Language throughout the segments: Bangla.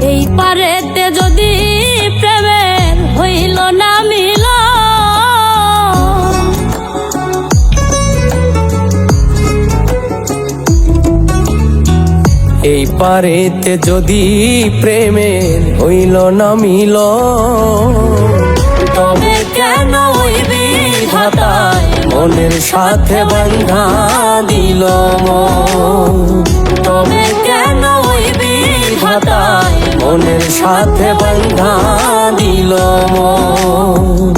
এই পারেতে যদি প্রেমের হইল না মিল এই পারেতে যদি প্রেমের হইল না মিল তবে কেন ওই বিধাতায় মনের সাথে বন্ধা দিল। তবে কেন ওই বিধাতায় মনের সাথে বন্ধা দিল মন।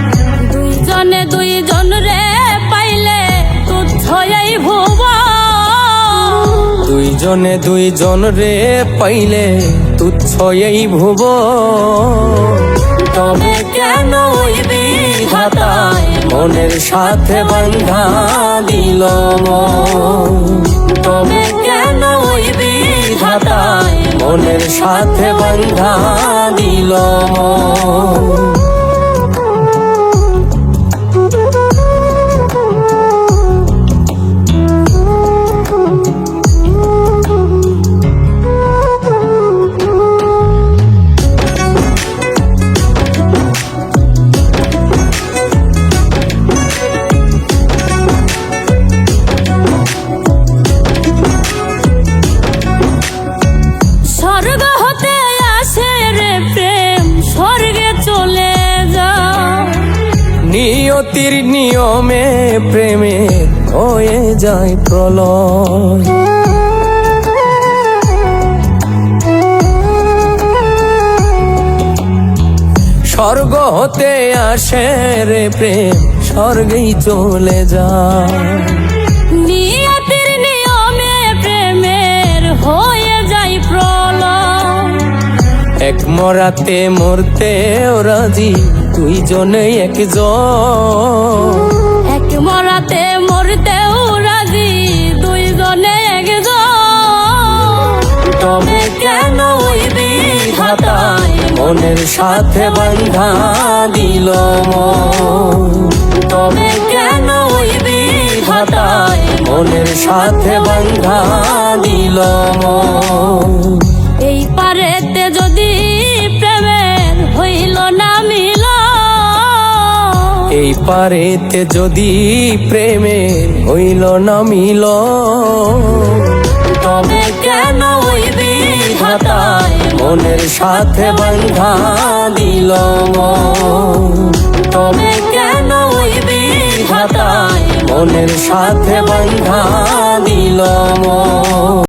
দুইজনে দুইজন রে পাইলে তুচ্ছ এই ভুব তবে কেন মনের সাথে বন্ধা দিল। তবে কেন মনের সাথে বন্ধা দিল নিয়তির নিয়মে প্রেমে হয়ে যায় প্রলয়। স্বর্গ হতে আসে রে প্রেম স্বর্গেই চলে যায়। এক মরাতে মরতে রাজি দুইজনে একজন এক মরাতে মরতেও রাজি দুইজনে একজন তবে কেন মনের সাথে বন্ধা দিল। তবে কেন ওই বিধাতায় মনের সাথে বন্ধা দিল মন। এই পারেতে যদি প্রেমে হইল না মিল তবে কেন ওই মনের সাথে বন্ধা দিল। তবে কেন ওই মনের সাথে বন্ধা দিল।